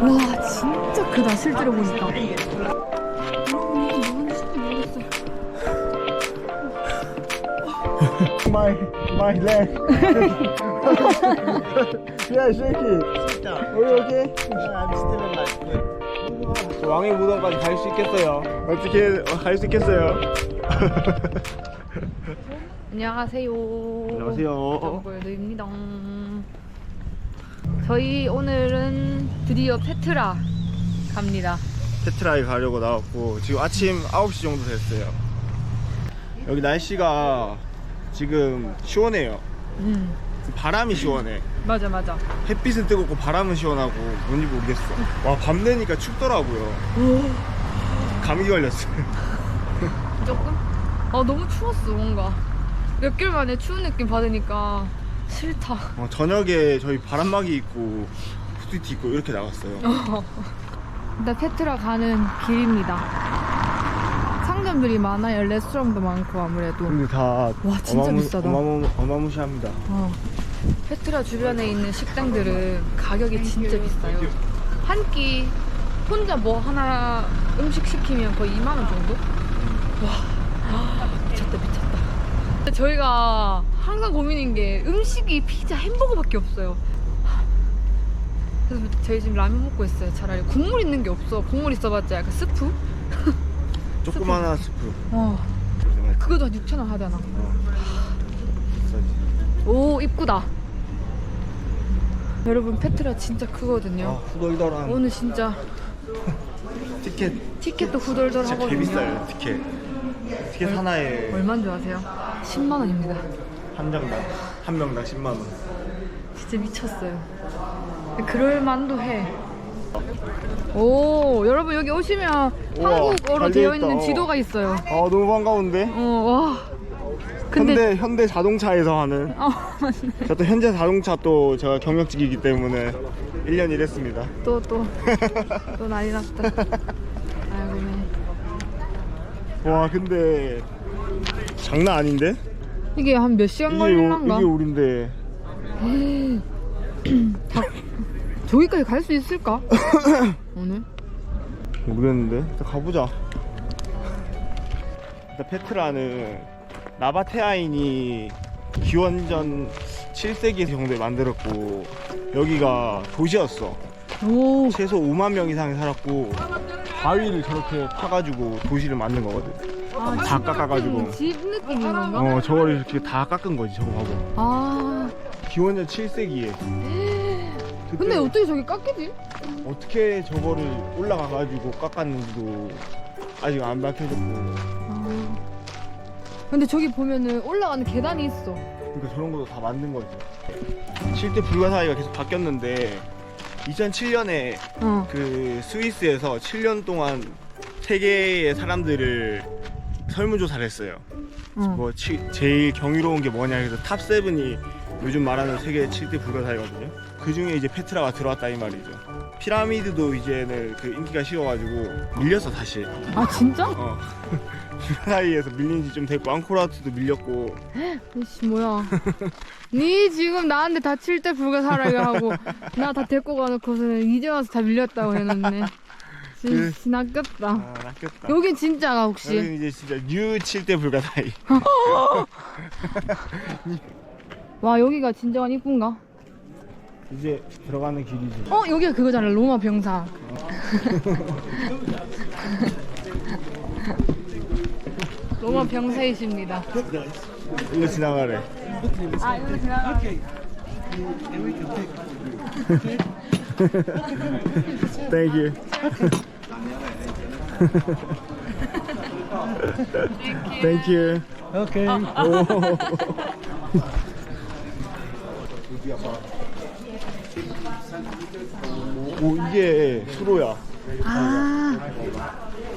와 진짜 크다 실제로 보니까 모르겠어 My my leg. yeah, shake it. Are you okay? I'm still alive. 왕의 무덤까지 갈 수 있겠어요? 어떻게 갈 수 있겠어요? 안녕하세요 안녕하세요. 더블드입니다 저희 오늘은 드디어 페트라 갑니다 테트라에 가려고 나왔고 지금 아침 9시 정도 됐어요. 여기 날씨가 지금 시원해요. 음 바람이 시원해. 맞아 맞아 햇빛은 뜨겁고 바람은 시원하고 뭔지 모르겠어. 와, 밤 되니까 춥더라고요. 감기 걸렸어요. 조금? 아 너무 추웠어 뭔가 몇 개월 만에 추운 느낌 받으니까 싫다 어, 저녁에 저희 바람막이 입고 후드티 입고 이렇게 나갔어요. 일단 페트라 가는 길입니다 상점들이 많아요 레스토랑도 많고 아무래도 근데 다 와, 진짜 비싸다. 어마무, 어마무시합니다. 어. 페트라 주변에 있는 식당들은 가격이 진짜 비싸요. 한 끼 혼자 뭐 하나 음식 시키면 거의 2만 원 정도? 와, 저희가 항상 고민인 게 음식이 피자, 햄버거밖에 없어요. 그래서 저희 지금 라면 먹고 있어요. 차라리 국물 있는 게 없어. 국물 있어봤자 약간 스프? 조그마한 스프. 어, 그거도 한 6천 원 하잖아. 비싸지. 오 이쁘다 여러분 페트라 진짜 크거든요 아, 후덜덜한 오늘 진짜 티켓 티켓도 후덜덜 진짜 개비싸요, 티켓. 티켓 하나에 줄 아세요? 10만 원입니다 한 장당, 한 명당 10만 원. 진짜 미쳤어요 그럴 만도 해 오 여러분 여기 오시면 우와, 한국어로 잘 되어. 있는 지도가 있어요 아, 너무 반가운데? 어 와 근데 현대, 현대 자동차에서 하는. 어 맞네 저또 현대 자동차 또 제가 경력직이기 때문에 1년 일했습니다. 또 또 또 난리 났다 아이고 네. 와, 근데 장난 아닌데? 이게 한 몇 시간 걸릴란가? 이게 우린데. 다, 저기까지 갈 수 있을까? 오늘? 모르겠는데 일단 가보자 일단 페트라는 나바테아인이 기원전 7세기 정도에 만들었고 여기가 도시였어 오, 최소 5만 명 이상이 살았고 바위를 저렇게 파가지고 도시를 만든 거거든 아, 다 깎아가지고 집 느낌인 건가? 어 저거를 이렇게 다 깎은 거지 저거 봐봐 아, 기원전 7세기에 근데 어떻게 저기 깎이지? 어떻게 저거를 올라가가지고 깎았는지도 아직 안 밝혀졌고 아. 근데 저기 보면은 올라가는 계단이 있어. 그러니까 저런 것도 다 만든 거지. 7대 불가사의가 계속 바뀌었는데 2007년에 어. 그 스위스에서 7년 동안 세계의 사람들을 설문조사를 했어요. 어. 뭐 치- 제일 경이로운 게 뭐냐 해서 탑 7이 요즘 말하는 세계 7대 불가사의거든요. 그 중에 이제 페트라가 들어왔다 이 말이죠. 피라미드도 이제는 그 인기가 식어가지고 밀렸어 다시. 아, 진짜? 어. 불가사의에서 밀린 지 좀 됐고 앙코르와트도 밀렸고 이씨, 뭐야. 니 지금 나한테 다칠 때 불가사라게 하고, 나 다 데리고 가놓고서는 이제 와서 다 밀렸다고 해놨네. 그- 진, 낚였다. 아 낚였다. 여긴 진짜가 혹시? 여기는 이제 진짜 뉴 7대 불가사의. 와, 여기가 진정한 이쁜가? 이제 들어가는 길이지. 어, 여기가 그거잖아. 로마 병사. 로마 병사이십니다. 일로 지나가래. 아, 여기 지나가. Thank you. Thank you. Okay. 오 이게 수로야. 아,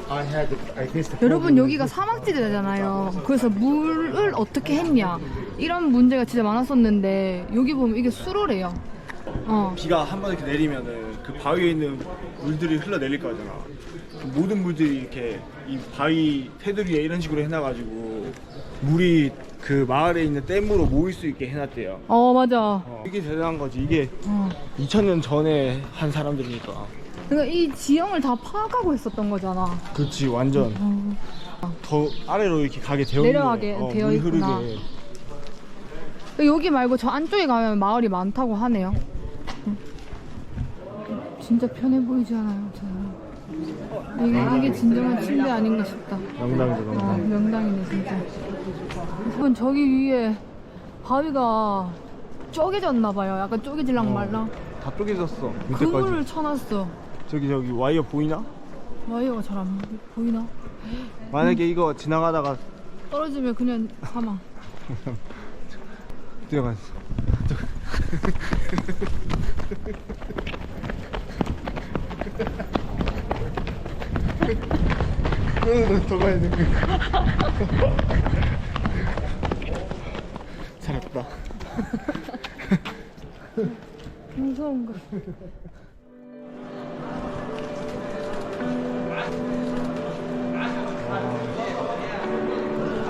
I had I missed the 여러분 여기가 사막지대잖아요. 그래서 물을 어떻게 했냐 이런 문제가 진짜 많았었는데 여기 보면 이게 수로래요. 어, 비가 한 번 이렇게 내리면은 그 바위에 있는 물들이 흘러내릴 거잖아. 그 모든 물들이 이렇게 이 바위 테두리에 이런 식으로 해놔가지고 물이 그 마을에 있는 댐으로 모일 수 있게 해놨대요. 어 맞아. 어, 이게 대단한 거지. 이게 어. 2000년 전에 한 사람들이니까. 그러니까 이 지형을 다 파악하고 있었던 거잖아. 그렇지, 완전 어. 더 아래로 이렇게 가게 되어 내려가게 거예요. 되어 물 있구나. 흐르게. 여기 말고 저 안쪽에 가면 마을이 많다고 하네요. 응. 진짜 편해 보이지 않아요, 저는. 이게, 이게 진정한 침대 아닌가 싶다. 명당이죠, 어, 명당. 명당이네 진짜. 이건 저기 위에 바위가 쪼개졌나 봐요. 약간 쪼개질랑 어. 말랑. 다 쪼개졌어. 그물을. 쳐놨어. 저기 저기 와이어 보이나? 와이어가 잘 안 보이나? 만약에 이거 지나가다가 떨어지면 그냥 사망. 들어갔어. 더 가야 돼. 살았다. 무서운 거.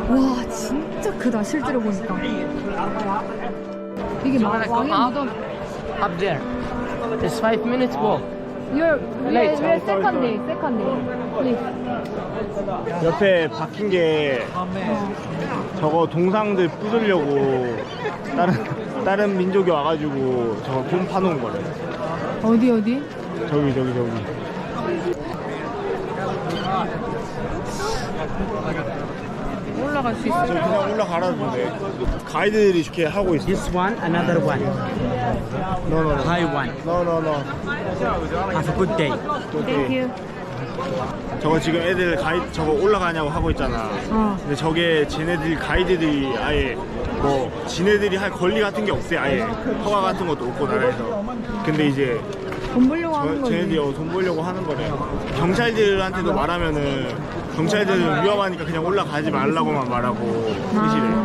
와 진짜 크다 실제로 보니까 이게 마, 왕의 무덤 Up there. It's five minutes walk. You're we're, we're second day second day please 옆에 박힌 게 저거 동상들 부수려고 다른 다른 민족이 와가지고 저거 돈 파놓은 거래. 어디 어디? 저기 저기 저기. 올라갈 수저 있어 그냥 올라가라던데. 가이드들이 이렇게 하고 있어. This one, another one. No no no. High one. No no no. Have a good day. Thank you 저거 지금 애들 가이드 저거 올라가냐고 하고 있잖아. 어. 근데 저게 쟤네들 가이드들이 아예 뭐 지네들이 할 권리 같은 게 없어요. 아예 허가 같은 것도 없고 나라에서. 근데 이제 돈 벌려고 하는 저, 거지 쟤네들이 어, 돈 벌려고 하는 거래. 경찰들한테도 말하면은 경찰들은 위험하니까 그냥 올라가지 말라고만 말하고 끝이래.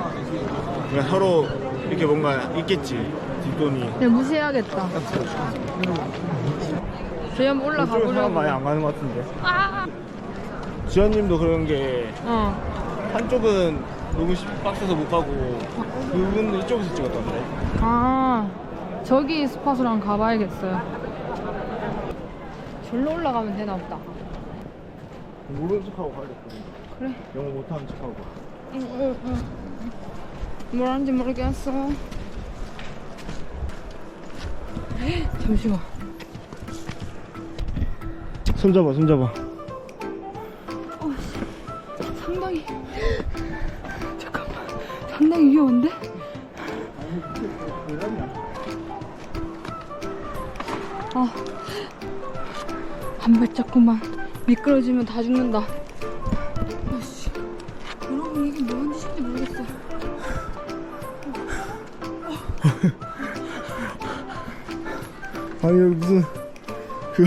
그러니까 서로 이렇게 뭔가 있겠지 뒷돈이. 그냥 무시해야겠다 저희 한번 올라가 그쪽으로 사람 많이 보려고 안 가는 것 같은데. 아! 지현님도 그런 게 어. 한쪽은 너무 시- 빡세서 못 가고 그분도 이쪽에서 찍었던데. 아 저기 스팟으로 한번 가봐야겠어요 절로 올라가면 되나 보다 모르는 척하고 가야겠거든. 그래 영어 못하는 척하고. 응, 응, 응. 뭘 하는지 모르겠어. 잠시만. 손잡아, 손잡아. 상당히. 잠깐만. 상당히 위험한데? 아. 한 발자국만 미끄러지면 다 죽는다. 아씨. 여러분, 이게 뭐 하는 짓인지 모르겠어요. 아니 여기 무슨 그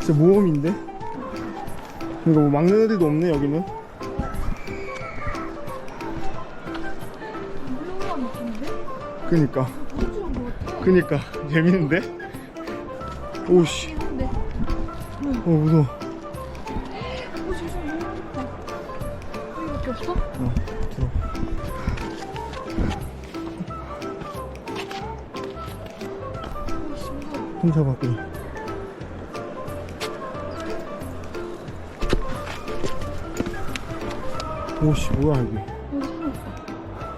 진짜 모험인데? 이거 뭐 막는 애들도 없네 여기는. 그니까. 그니까 재밌는데? 오씨. 어 무서워. 어, 진짜 너무. 여기밖에 없어? 어, 들어. 손잡아 그래. 오씨 뭐야 여기? 여기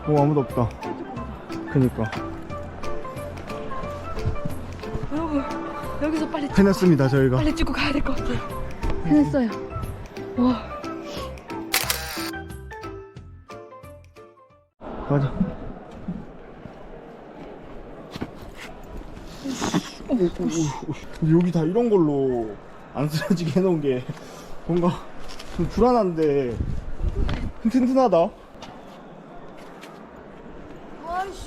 사람 아무도 없다. 그니까 여기서 빨리 찍- 해냈습니다 저희가. 빨리 찍고 가야 될 것 같아요. 해냈어요. 와, 맞아. 여기 다 이런 걸로 안 쓰러지게 해놓은 게 뭔가 좀 불안한데 튼튼하다. 아이씨.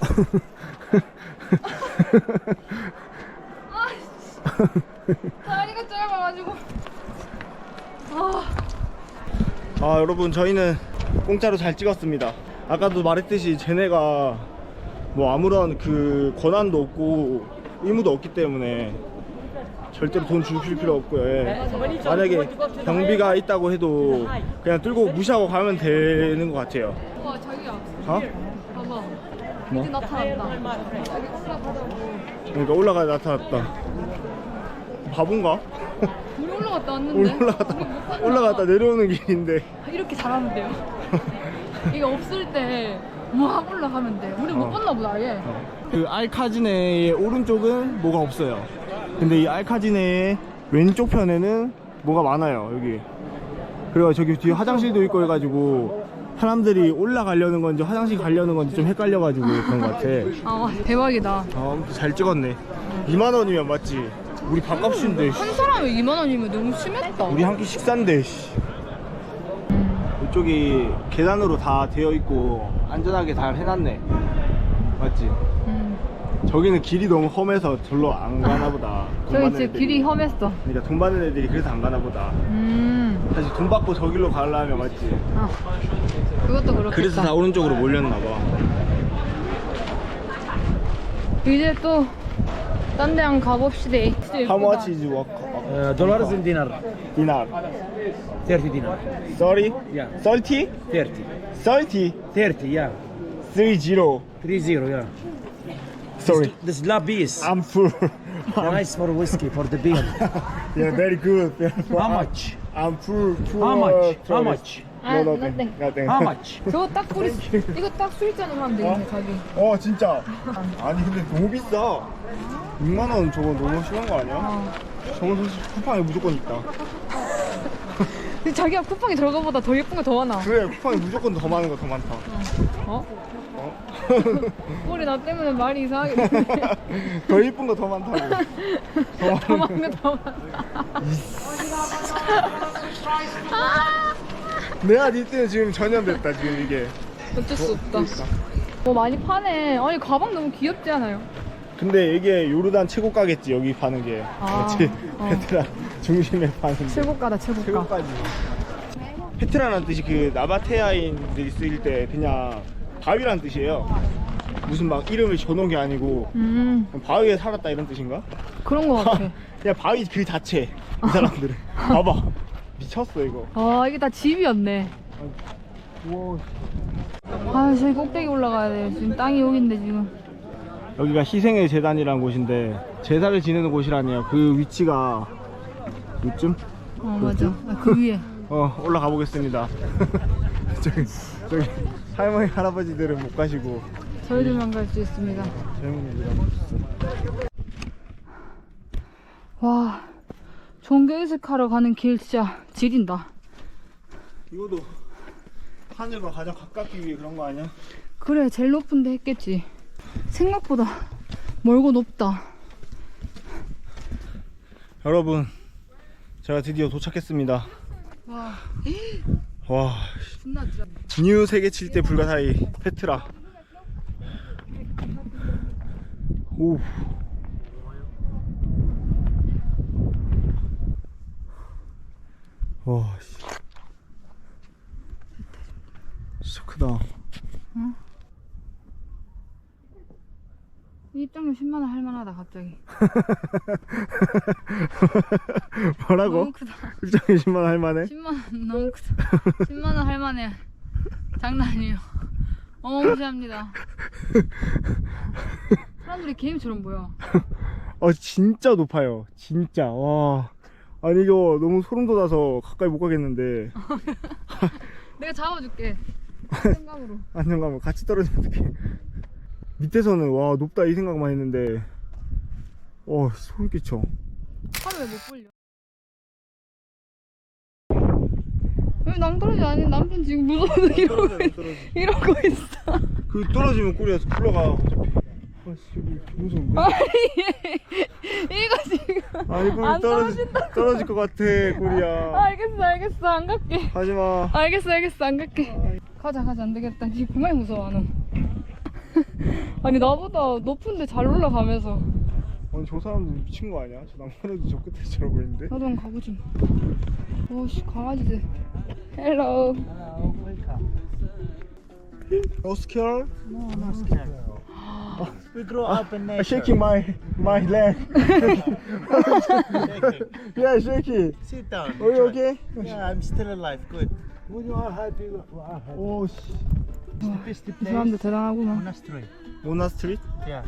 다리가 짧아가지고. 아, 아 여러분 저희는 공짜로 잘 찍었습니다. 아까도 말했듯이 쟤네가 뭐 아무런 그 권한도 없고 의무도 없기 때문에 절대로 돈 주실 필요 없고요. 예. 만약에 경비가 있다고 해도 그냥 뚫고 무시하고 가면 되는 것 같아요. 와 어? 봐봐 뭐? 나타났다 올라가자고 그러니까 올라가 나타났다. 바본가? 우리 올라갔다 왔는데 올라갔다 올라갔다 내려오는 길인데. 이렇게 잘하면 돼요 이거 없을 때막 올라가면 돼 우리 못 봤나 보다 아예 그 알카지네의 오른쪽은 뭐가 없어요. 근데 이 알카지네의 왼쪽 편에는 뭐가 많아요. 여기. 그리고 저기 뒤에 화장실도 있고 해가지고 사람들이 올라가려는 건지 화장실 가려는 건지 좀 헷갈려가지고 그런 것 같아. 아 대박이다 아, 잘 찍었네. 2만 원이면 맞지? 우리 밥값인데. 씨. 한 사람에 2만 원이면 너무 심했다 우리 한 끼 식사인데. 씨. 이쪽이 계단으로 다 되어 있고 안전하게 잘 해놨네. 맞지? 음. 저기는 길이 너무 험해서 절로 안 가나 보다. 돈 저기 받는 진짜 애들이. 길이 험했어 그러니까 돈 받는 애들이 그래서 안 가나 보다. 음 사실 돈 받고 저 길로 가려면 맞지? 아, 그것도 그렇겠다 그래서 다 오른쪽으로 몰렸나 봐. 이제 또 딴 데 한번 가봅시다 How much is walk? Uh, dollars and dinar. dinar? 30 dinar. 30? Yeah. 30? 30. 30? 30, yeah. 30. 30, yeah. Sorry. The slab is I'm full. nice for whiskey, for the beer. yeah, very good. How much? I'm full. full How much? uh, How tourist. much? 아, No, nothing. nothing. How much? 저거 딱 소리 이거 딱 술잔으로 하면 되겠네 자기 어, 진짜. 아니, 근데 너무 비싸. 6만 원 저거 너무 심한 거 아니야? 어. 저건 사실 쿠팡에 무조건 있다. 근데 자기가 쿠팡에 들어간 거보다 더 예쁜 거더 많아 그래, 쿠팡에 무조건 더 많은 거 더 많다. 어? 어? 우리 나 때문에 말이 이상하게 되네 더 이쁜 거 더 많다고. 더더 많은 많은 거더 많아 내가 니 때문에 지금 전염됐다, 지금 이게. 어쩔 수 없다 뭐 많이 파네 아니 가방 너무 귀엽지 않아요? 근데 이게 요르단 최고 가겠지, 여기 파는 게. 아, 맞지? 어. 베트남 중심에 파는 게. 최고가다 최고가 최고까지. 페트라는 뜻이 그 나바테아인들이 쓰일 때 그냥 바위란 뜻이에요. 무슨 막 이름을 줘놓은 게 아니고 음 바위에 살았다 이런 뜻인가? 그런 거 같아 그냥 바위 그 자체 이 사람들은 봐봐 미쳤어 이거. 아 이게 다 집이었네. 우와. 아 저기 꼭대기 올라가야 돼. 지금 땅이 여긴데 지금. 여기가 희생의 재단이라는 곳인데 제사를 지내는 곳이라네요. 그 위치가 이쯤? 어 맞아. 아, 그 위에. 어 올라가 보겠습니다. 저기 저기 할머니 할아버지들은 못 가시고. 저희들만 갈 수 있습니다. 젊은이들은 와 종교의식하러 가는 길 진짜 지린다. 이것도 하늘과 가장 가깝기 위해 그런 거 아니야? 그래 제일 높은데 했겠지. 생각보다 멀고 높다. 여러분 제가 드디어 도착했습니다. 와. 와 뉴 세계 7대 불가사의 페트라. 오 와, 씨. 진짜 크다. 입장료 10만원 할만하다 갑자기 뭐라고? 너무 크다 입장에 10만 원 할만해? 10만원 너무 크다 10만원 할만해 장난 아니에요 어마무시합니다 사람들이 게임처럼 보여 어, 진짜 높아요. 진짜. 와. 아니, 이거 너무 소름 돋아서 가까이 못 가겠는데. 내가 잡아줄게 생각으로 안정감을 같이 떨어지면 어떡해. 밑에서는 와, 높다 이 생각만 했는데. 어, 소름 끼쳐. 하루에 못 불려 왜 낭떠러지 아닌 남편 지금 무서워서 이러고, 있- 이러고 있어 그 떨어지면 꿀이어서 굴러가. 어차피. 아, 씨, 이거 무서운데? 이거 지금 아니, 꿀안 떨어지, 떨어진다고. 떨어질 것 같아, 꿀이야. 알겠어 알겠어 안 갈게 하지 마. 알겠어 알겠어 안 갈게 가자 가자 안 되겠다 니 그만 무서워 너 아니 나보다 높은데 잘 올라가면서 아니, 저 사람들 미친 거 아니야? 저 남편에도 저 끝에 저러고 있는데? 나도 한번 가보지 오씨 강아지들 헬로 No scared? No. 아, We grow up in nature. shaking my my leg. yeah, shaking. Sit down. Are you enjoy. okay? Yeah, I'm still alive. Good. When you are happy, you are happy. 오 씨. It's the best 이 사람들 place. 대단하구만. Monastery. 모나 스트리트? Yeah.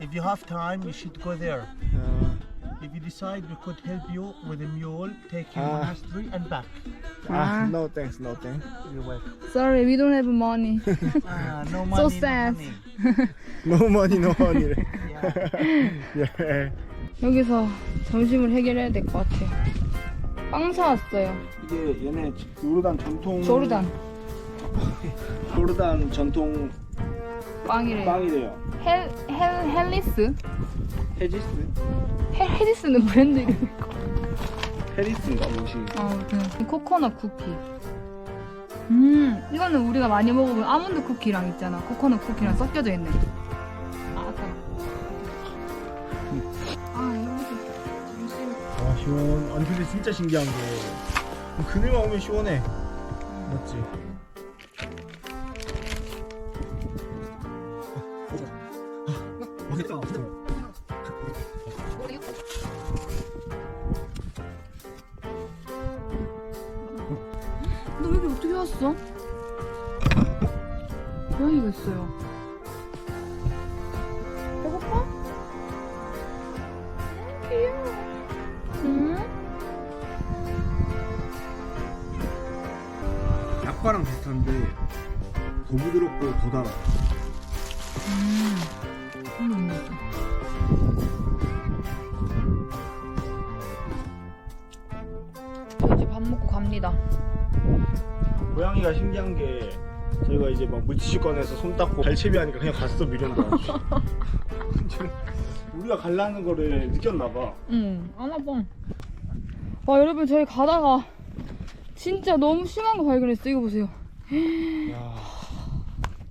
If you have time, you should go there. 아, If you decide, we could help you with a mule, take you Ah. monastery and back. 아, 아. no thanks, no thanks. You're welcome. Sorry, we don't have money. ah, no money. no sad. money. No money, no money. Yeah. 예. 여기서 점심을 해결해야 될 것 같아요. 빵 사왔어요. 이게 얘네 요르단 전통 조르단 요르단 전통 빵이래요. 빵이래요. 헬, 헬, 헬리스? 헤지스? 헬, 헬리스는 브랜드 이름이고. 헤리스인가 뭐시? 아무튼 코코넛 쿠키. 음, 이거는 우리가 많이 먹어본 아몬드 쿠키랑 있잖아. 코코넛 쿠키랑 섞여져 있네. 아, 아까. 아, 이거 점심. 아 시원. 아니 근데 진짜 신기한 게 그늘만 오면 시원해. 맞지? 왔어? 고양이가 있어요. 배고파? 귀여워. 응? 약과랑 비슷한데 더 부드럽고 더 달아. 음. 고양이가 신기한 게 저희가 이제 막 물티슈 꺼내서 손 닦고 발채비 하니까 그냥 갔어 미련도 없이. 지금 우리가 갈라는 거를 느꼈나 봐. 응, 안 아파. 와, 여러분, 저희 가다가 진짜 너무 심한 거 발견했어. 이거 보세요. 야,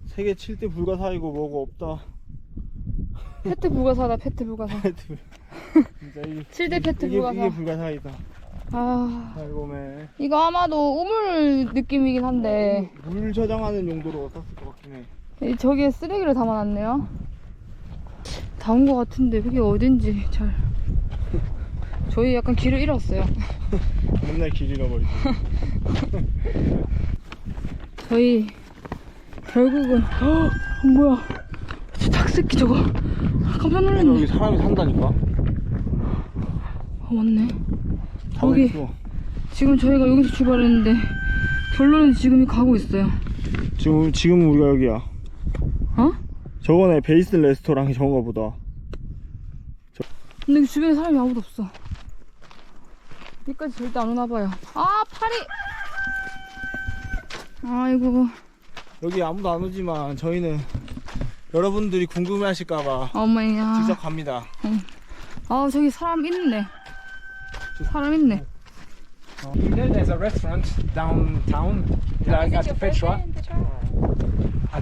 세계 7대 불가사이고 뭐가 없다. 페트 불가사다, 페트 불가사. 진짜 이게 7대 페트 이게, 불가사. 이게 불가사이다. 아, 아이고 매. 이거 아마도 우물 느낌이긴 한데, 물 저장하는 용도로 썼을 것 같긴 해. 이- 저기에 쓰레기를 담아놨네요. 다 온 것 같은데, 그게 어딘지 잘. 저희 약간 길을 잃었어요. 맨날 길 잃어버리지. 저희 결국은 헉, 뭐야 저 닭새끼 저거 깜짝 여기 놀랐네 사람이 산다니까. 어, 맞네 여기. 지금 저희가 여기서 출발했는데 결론은 지금이 가고 있어요 지금 지금 우리가 여기야. 어? 저번에 베이스 레스토랑이 저건가 보다. 근데 주변에 사람이 아무도 없어 여기까지 절대 안 오나봐요 아 파리 아이고 여기 아무도 안 오지만 저희는 여러분들이 궁금해하실까봐 어머야 직접 갑니다. 아 저기 사람 있네 Follow. There's a restaurant downtown, like at Petra.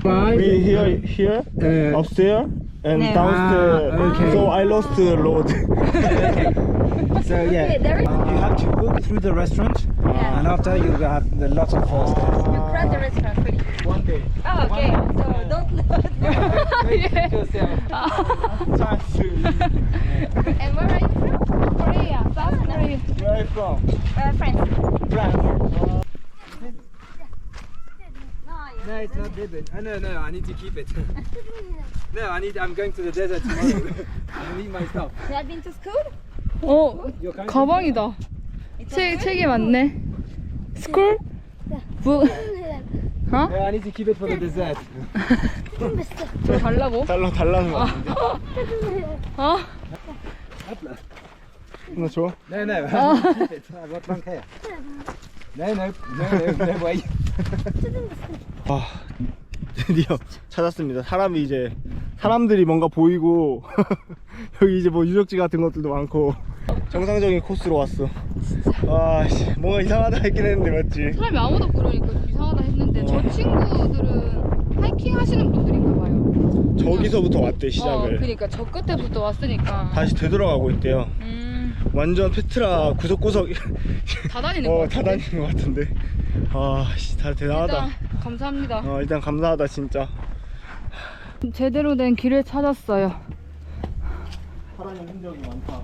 We here, here, uh, upstairs and downstairs. Ah, okay. So I lost the road. So yeah, you have to walk through the restaurant, yeah. and after you have the lots of four. You cross the restaurant pretty. One day. Oh, okay. Day. So don't load. yeah. Yourself. Time to. and where are you? Are you from? Uh, France. France. No, it's not dead. Oh, no, no, I need to keep it. no, I need. I'm going to the desert tomorrow. I need my stuff. You have been to school? 어. 가방이다 책, 책이 많네 스쿨? 부... 어? No, I need to keep it for the desert. 저 달라고? 달라 달라는 거 같은데. 어? 나 줘. No, no, I need to keep it. I've got long hair. No, no, no, no, no way. 아 드디어 찾았습니다. 사람이 이제 사람들이 뭔가 보이고 여기 이제 뭐 유적지 같은 것들도 많고 정상적인 코스로 왔어. 아 씨, 뭔가 이상하다 했긴 했는데 맞지? 사람이 아무도 없고 그러니까 좀 이상하다 했는데 저 친구들은 하이킹 하시는 분들인가 봐요 저기서부터 왔대 어 시작을. 그니까 저 끝에부터 왔으니까 다시 되돌아가고 있대요. 음, 완전 페트라 구석구석 다 다니는 거 어다 같은데? 다니는 것 같은데. 아, 씨, 다 대단하다. 일단 감사합니다 어, 일단 감사하다 진짜. 제대로 된 길을 찾았어요. 사람의 흔적이 많다.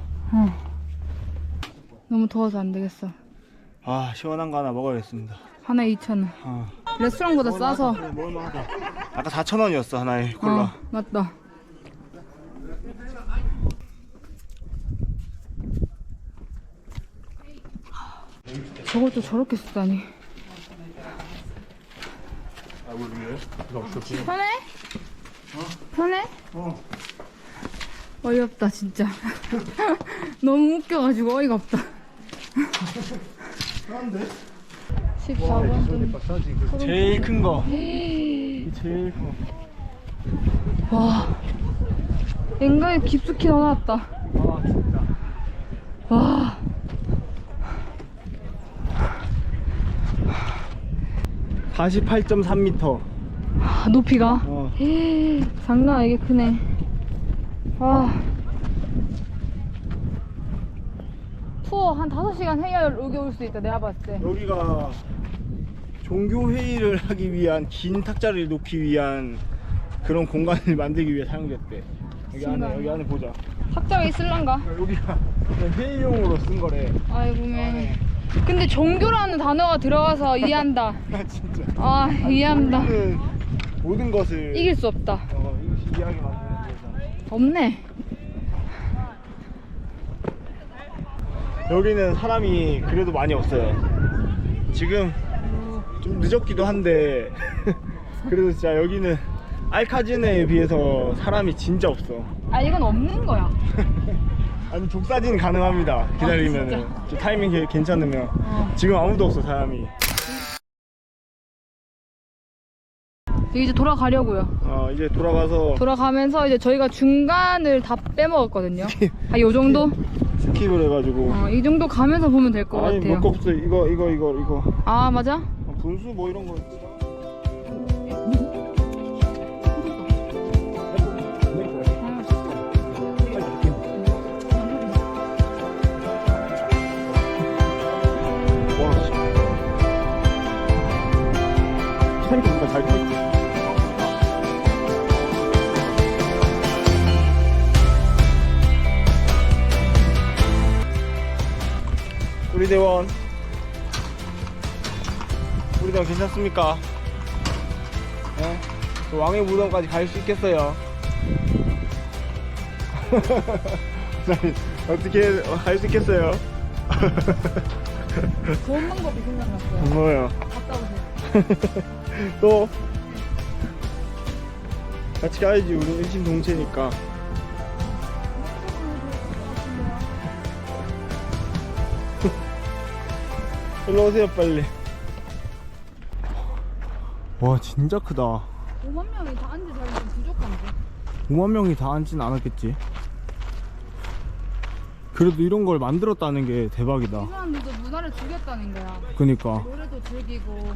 너무 더워서 안 되겠어. 아 시원한 거 하나 먹어야겠습니다. 하나에 2,000원. 아. 레스토랑보다 싸서. 먹을만하다. 아까 4천 원이었어 하나에 콜라. 어, 맞다. 저것도 저렇게 쓰다니. 편해? 편해? 어. 어이없다 진짜. 너무 웃겨가지고 어이가 없다. 편한데? 14번 제일 큰 거. 제일 큰 거. 와. 인간이 깊숙이 넣어놨다. 아 진짜. 와. 사 48.3m. 아, 높이가 어. 장난 아니게 크네. 와. 투어 한 5시간 해야 여기 올 수 있다, 내가 봤을 때. 여기가 종교 회의를 하기 위한 긴 탁자를 놓기 위한 그런 공간을 만들기 위해 사용됐대. 여기 안에 여기 안에 보자. 학자가 있을란가? 여기가 그냥 회의용으로 쓴 거래. 아이고, 매. 근데 종교라는 단어가 들어가서 이해한다. 아 진짜. 아, 이해한다. 모든, 모든 것을 이길 수 없다. 어, 이것이 이해하게 만드는 거죠. 없네. 여기는 사람이 그래도 많이 없어요. 지금 좀 늦었기도 한데 그래도 진짜 여기는 알카즈네에 비해서 사람이 진짜 없어. 아, 이건 없는 거야. 아니 족사진 가능합니다. 기다리면은 저 타이밍 게- 괜찮으면 지금 아무도 없어 사람이. 이제 돌아가려고요. 어 이제 돌아가서 돌아가면서 이제 저희가 중간을 다 빼먹었거든요. 아, 요 정도? 스킵을 해가지고. 어, 이 정도 가면서 보면 될 것 아니 같아요. 몇거 없어. 이거 이거 이거 이거 아, 맞아? 어, 분수 뭐 이런 거. 우리 대원 우리 대원 괜찮습니까? 네? 저 왕의 무덤까지 갈 수 있겠어요? 어떻게 갈 수 있겠어요? 좋은 방법이 생각났어요. 뭐요? 갔다 오세요. 또 같이 가야지 우리 일심 동체니까 일로 오세요 빨리 와 진짜 크다 5만 명이 다 앉아 자리면 부족한데. 5만 명이 다 앉진 않았겠지 그래도 이런 걸 만들었다는 게 대박이다 이 사람들도 문화를 즐겼다는 거야. 그니까 노래도 즐기고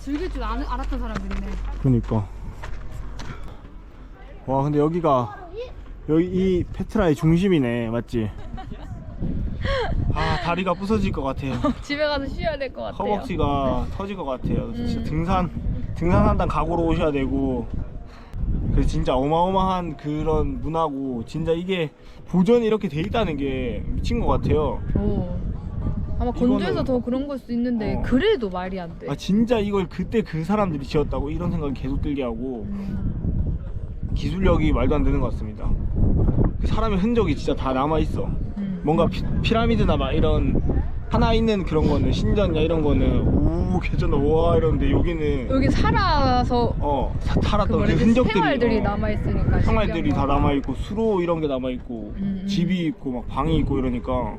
즐길 줄 아, 알았던 사람들이네. 그니까 와 근데 여기가 여기 이 페트라의 중심이네 맞지? 아 다리가 부서질 것 같아요 집에 가서 쉬어야 될 것 같아요. 허벅지가 터질 것 같아요 진짜 음. 등산 등산한다는 각오로 오셔야 되고 그 진짜 어마어마한 그런 문화고 진짜 이게 보존이 이렇게 돼 있다는 게 미친 것 같아요 오. 아마 건조해서 이거는- 더 그런 걸 수도 있는데 어. 그래도 말이 안 돼. 아 진짜 이걸 그때 그 사람들이 지었다고 이런 생각이 계속 들게 하고 음. 기술력이 말도 안 되는 것 같습니다. 그 사람의 흔적이 진짜 다 남아 있어. 음. 뭔가 피, 피라미드나 막 이런 하나 있는 그런 거는 신전이나 이런 거는 오 괜찮다 와 이러는데 여기는 여기 살아서 어 사- 그 살았던 그, 되지? 흔적들이 생활들이 어, 남아 있으니까. 생활들이 다 남아 있고 수로 이런 게 남아 있고 음, 음. 집이 있고 막 방이 있고 이러니까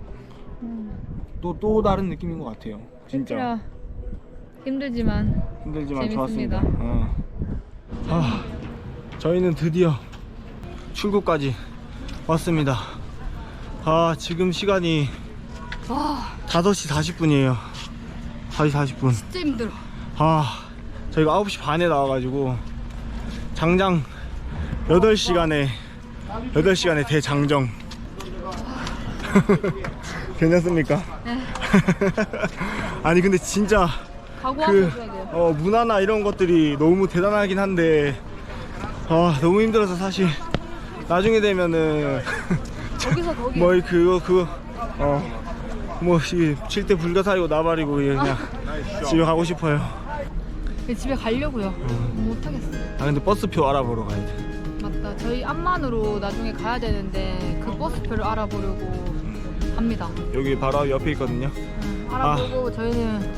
또또 다른 느낌인 것 같아요. 진짜 힘들지만 힘들지만 재밌습니다. 좋았습니다. 어. 아, 저희는 드디어 출구까지 왔습니다. 아, 지금 시간이 아 5시 40분이에요. 5시 40분. 진짜 힘들어. 아, 저희가 9시 반에 나와가지고 장장 8시간에 8시간에 대장정. 괜찮습니까? 아니 근데 진짜 그. 어, 문화나 이런 것들이 너무 대단하긴 한데 아 너무 힘들어서 사실 나중에 되면은 거기서 거기. 뭐 그거 그거 어뭐 칠대 불가사리고 나발이고 그냥 집에 가고 싶어요. 집에 가려고요. 못 하겠어요. 아 근데 버스표 알아보러 가야 돼. 맞다. 저희 암만으로 나중에 가야 되는데 그 버스표를 알아보려고 합니다. 여기 바로 옆에 있거든요. 응, 알아보고 저희는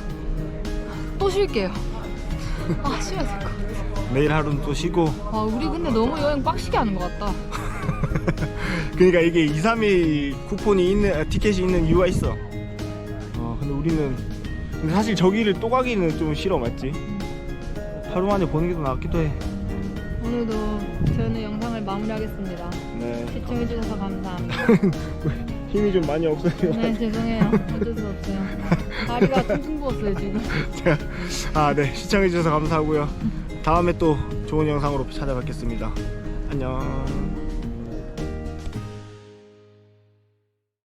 또 쉴게요. 아 쉬어야 될 것 같아. 내일 하루는 또 쉬고. 아 우리 근데 너무 여행 빡시게 하는 것 같다. 그러니까 이게 2, 3일 쿠폰이 있는 아, 티켓이 있는 이유가 있어. 어 근데 우리는 근데 사실 저기를 또 가기는 좀 싫어 맞지? 하루 만에 보는 게 더 낫기도 해. 오늘도 저는 영상을 마무리하겠습니다. 네. 시청해주셔서 감사합니다. 힘이 좀 많이 없어요. 네 죄송해요. 어쩔 수 없어요. 다리가 퉁퉁 부었어요 지금. 제가 아, 네. 시청해 주셔서 감사하고요. 다음에 또 좋은 영상으로 찾아뵙겠습니다. 안녕.